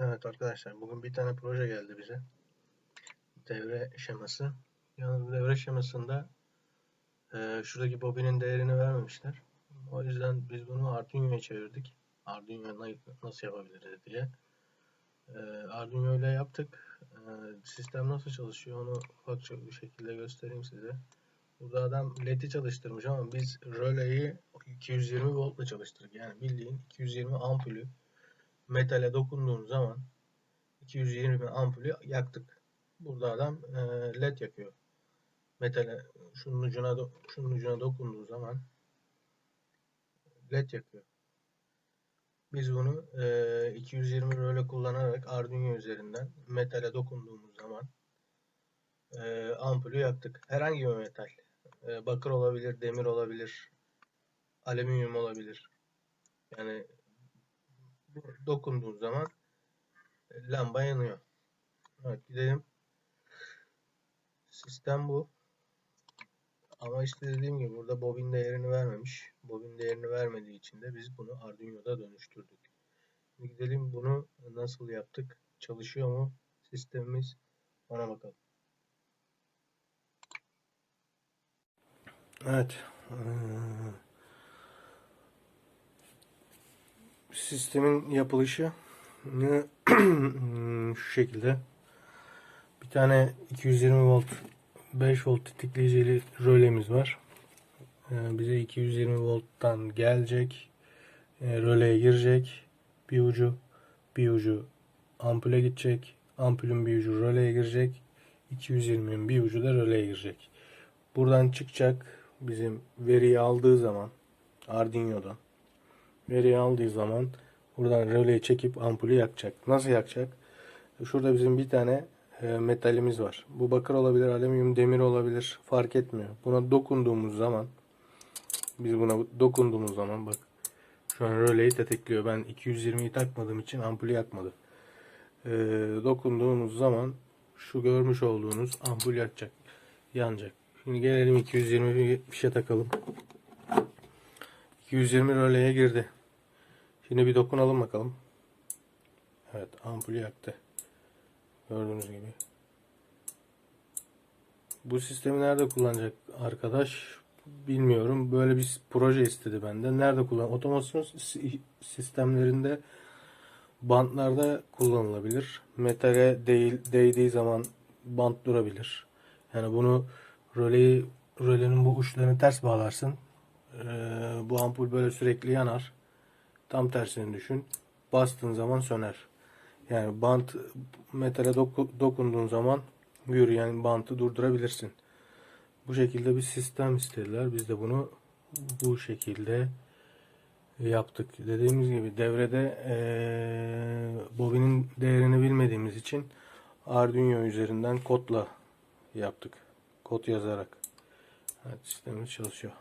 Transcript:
Evet arkadaşlar bugün bir tane proje geldi bize. Devre şeması. Yalnız bu devre şemasında eee, şuradaki bobinin değerini vermemişler. O yüzden biz bunu Arduino'ya çevirdik. Arduino na- nasıl yapabiliriz diye. Eee Arduino ile yaptık. Eee, sistem nasıl çalışıyor onu ufakça bir şekilde göstereyim size. Burada adam LED'i çalıştırmış ama biz röleyi 220 voltla çalıştırdık. Yani bildiğin 220 ampulü metale dokunduğun zaman 220 ampulü yaktık. Burada adam e, led yakıyor. Metale şunun ucuna do- şunun ucuna dokunduğu zaman led yakıyor. Biz bunu e, 220 röle kullanarak Arduino üzerinden metale dokunduğumuz zaman e, ampulü yaktık. Herhangi bir metal. E, bakır olabilir, demir olabilir, alüminyum olabilir. Yani dokunduğun zaman e, lamba yanıyor. Evet gidelim. Sistem bu. Ama işte dediğim gibi burada bobin değerini vermemiş. Bobin değerini vermediği için de biz bunu Arduino'da dönüştürdük. Şimdi gidelim bunu nasıl yaptık? Çalışıyor mu sistemimiz? Ona bakalım. Evet. Sistemin yapılışı şu şekilde. Bir tane 220 volt 5 volt tetikleyicili rölemiz var. Ee, bize 220 volttan gelecek. E, röleye girecek. Bir ucu bir ucu ampule gidecek. Ampulün bir ucu röleye girecek. 220'nin bir ucu da röleye girecek. Buradan çıkacak bizim veriyi aldığı zaman Arduino'dan veriyi aldığı zaman buradan röleyi çekip ampulü yakacak. Nasıl yakacak? Şurada bizim bir tane e, metalimiz var. Bu bakır olabilir, alüminyum, demir olabilir. Fark etmiyor. Buna dokunduğumuz zaman biz buna dokunduğumuz zaman bak şu an röleyi tetikliyor. Ben 220'yi takmadığım için ampulü yakmadı. E, dokunduğumuz zaman şu görmüş olduğunuz ampul yakacak. Yanacak. Şimdi gelelim 220 bir fişe takalım. 220 röleye girdi. Şimdi bir dokunalım bakalım. Evet ampulü yaktı. Gördüğünüz gibi. Bu sistemi nerede kullanacak arkadaş bilmiyorum. Böyle bir proje istedi benden. Nerede kullan? Otomasyon si- sistemlerinde bantlarda kullanılabilir. Metale değil, değdiği zaman bant durabilir. Yani bunu röleyi rölenin bu uçlarını ters bağlarsın. Ee, bu ampul böyle sürekli yanar. Tam tersini düşün. Bastığın zaman söner. Yani bant metale doku- dokunduğun zaman yürüyen bantı durdurabilirsin. Bu şekilde bir sistem istediler. Biz de bunu bu şekilde yaptık. Dediğimiz gibi devrede eee bobinin değerini bilmediğimiz için Arduino üzerinden kodla yaptık. Kod yazarak. Evet sistemimiz çalışıyor.